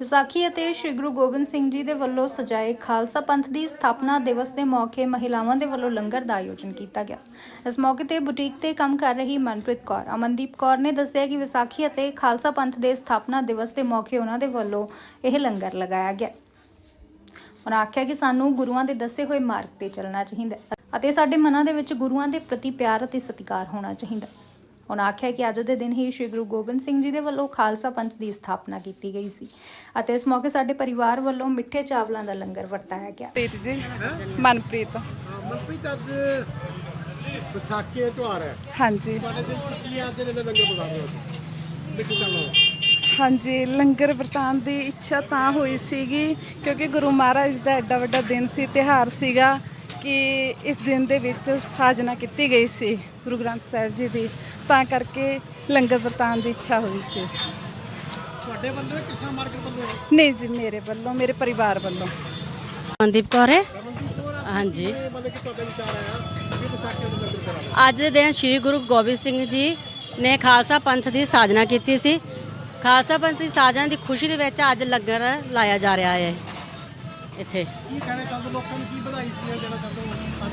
ਵਿਸਾਖੀ ਅਤੇ ਸ੍ਰੀ ਗੁਰੂ ਗੋਬਿੰਦ ਸਿੰਘ ਜੀ ਦੇ ਵੱਲੋਂ ਸਜਾਏ ਖਾਲਸਾ ਪੰਥ ਦੀ ਸਥਾਪਨਾ ਦਿਵਸ ਦੇ ਮੌਕੇ ਮਹਿਲਾਵਾਂ ਦੇ ਵੱਲੋਂ ਲੰਗਰ ਦਾ ਆਯੋਜਨ ਕੀਤਾ ਗਿਆ। ਇਸ ਮੌਕੇ ਤੇ ਬੁਟੀਕ ਤੇ ਕੰਮ ਕਰ ਰਹੀ ਮਨਪ੍ਰੀਤ ਕੌਰ, ਅਮਨਦੀਪ ਕੌਰ ਨੇ ਦੱਸਿਆ ਕਿ ਵਿਸਾਖੀ ਅਤੇ ਖਾਲਸਾ ਪੰਥ ਦੇ ਸਥਾਪਨਾ ਦਿਵਸ ਦੇ ਮੌਕੇ ਉਹਨਾਂ ਦੇ ਵੱਲੋਂ ਇਹ ਲੰਗਰ ਲਗਾਇਆ ਗਿਆ। ਉਹਨਾਂ ਆਖਿਆ ਕਿ ਸਾਨੂੰ ਗੁਰੂਆਂ ਦੇ ਦੱਸੇ ਹੋਏ ਮਾਰਗ ਤੇ ਚੱਲਣਾ ਚਾਹੀਦਾ ਹੈ ਅਤੇ ਸਾਡੇ ਮਨਾਂ ਦੇ ਵਿੱਚ ਗੁਰੂਆਂ ਦੇ ਪ੍ਰਤੀ ਪਿਆਰ ਅਤੇ ਸਤਿਕਾਰ ਹੋਣਾ ਚਾਹੀਦਾ ਉਹਨਾਂ ਆਖਿਆ ਕਿ ਅੱਜ ਦੇ ਦਿਨ ਹੀ ਸ੍ਰੀ ਗੁਰੂ ਗੋਬਿੰਦ ਸਿੰਘ ਜੀ ਦੇ ਵੱਲੋਂ ਖਾਲਸਾ ਪੰਥ ਦੀ ਸਥਾਪਨਾ ਕੀਤੀ ਗਈ ਸੀ ਅਤੇ ਇਸ ਮੌਕੇ ਸਾਡੇ ਪਰਿਵਾਰ ਵੱਲੋਂ ਮਿੱਠੇ ਚਾਵਲਾਂ ਦਾ ਲੰਗਰ ਵਰਤਾਇਆ ਗਿਆ। ਪ੍ਰੀਤ ਜੀ ਮਨਪ੍ਰੀਤ। ਮਨਪ੍ਰੀਤ ਅੱਜ ਵਿਸਾਖੀ ਦਾ ਤਿਉਹਾਰ ਹੈ। ਹਾਂਜੀ। ਤੁਹਾਡੇ ਦਿਲ ਚ ਕੀ ਅੱਜ ਦੇ ਲੰਗਰ ਬੁਲਾ ਰਹੇ ਹੋ ਮਿੱਠੂ ਚਾਵਲ ਹਾਂਜੀ ਲੰਗਰ ਵਰਤਾਨ ਦੀ ਇੱਛਾ ਤਾਂ ਹੋਈ ਸੀਗੀ ਕਿਉਂਕਿ ਗੁਰੂ ਮਹਾਰਾਜ ਦਾ ਐਡਾ ਵੱਡਾ ਦਿਨ ਸੀ ਤਿਹਾਰ ਸੀਗਾ ਕਿ ਇਸ ਦਿਨ ਦੇ ਵਿੱਚ ਸਾਜਨਾ ਕੀਤੀ ਗਈ ਸੀ ਗੁਰੂ ਗ੍ਰੰਥ ਸਾਹਿਬ ਜੀ ਦੀ। ਤਾਂ ਕਰਕੇ ਲੰਗਰ ਵਰਤਾਨ ਦੀ ਇੱਛਾ ਹੋਈ ਸੀ। ਤੁਹਾਡੇ ਵੱਲੋਂ ਕਿੱਥਾ ਮਾਰਕੀਟ ਵੱਲੋਂ ਨਹੀਂ ਜੀ ਮੇਰੇ ਵੱਲੋਂ ਮੇਰੇ ਪਰਿਵਾਰ ਵੱਲੋਂ। ਮਨਦੀਪ ਕੌਰ ਹੈ। ਹਾਂਜੀ। ਇਹ ਮਤਲਬ ਕਿ ਤੁਹਾਡਾ ਵਿਚਾਰ ਆਇਆ ਕਿ ਵਿਸਾਖੀ ਦਾ ਲੰਗਰ ਕਰਾਂਗੇ ਅੱਜ ਦੇ ਦਿਨ ਸ੍ਰੀ ਗੁਰੂ ਗੋਬਿੰਦ ਸਿੰਘ ਜੀ ਨੇ ਖਾਲਸਾ ਪੰਥ ਦੀ ਸਾਜਨਾ ਕੀਤੀ ਸੀ। ਖਾਲਸਾ ਪੰਥ ਦੀ ਸਾਜਨਾ ਦੀ ਖੁਸ਼ੀ ਦੇ ਵਿੱਚ ਅੱਜ ਲੰਗਰ ਲਾਇਆ ਜਾ ਰਿਹਾ ਹੈ ਇੱਥੇ। ਕੀ ਕਹਿਣਾ ਚਾਹੁੰਦੇ ਲੋਕਾਂ ਨੂੰ ਕੀ ਵਧਾਈ ਸੀ ਦੇਣਾ ਚਾਹੁੰਦੇ ਹੋ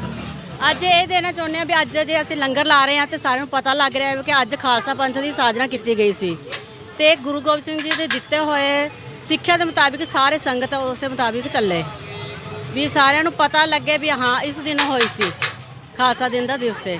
ਅੱਜ ਇਹ ਦੇਣਾ ਚਾਹੁੰਦੇ ਹਾਂ ਵੀ ਅੱਜ ਜੇ ਅਸੀਂ ਲੰਗਰ ਲਾ ਰਹੇ ਹਾਂ ਤੇ ਸਾਰਿਆਂ ਨੂੰ ਪਤਾ ਲੱਗ ਰਿਹਾ ਹੈ ਕਿ ਅੱਜ ਖਾਲਸਾ ਪੰਥ ਦੀ ਸਾਜਨਾ ਕੀਤੀ ਗਈ ਸੀ। ਤੇ ਗੁਰੂ ਗੋਬਿੰਦ ਸਿੰਘ ਜੀ ਦੇ ਦਿੱਤੇ ਹੋਏ ਸਿੱਖਿਆ ਦੇ ਮੁਤਾਬਿਕ ਸਾਰੇ ਸੰਗਤ ਉਸੇ ਮੁਤਾਬਿਕ ਚੱਲੇ। ਵੀ ਸਾਰਿਆਂ ਨੂੰ ਪਤਾ ਲੱਗੇ ਵੀ ਹਾਂ, ਇਸ ਦਿਨ ਹੋਈ ਸੀ ਖਾਲਸਾ ਦਿਨ ਦਾ ਦਿਵਸ ਹੈ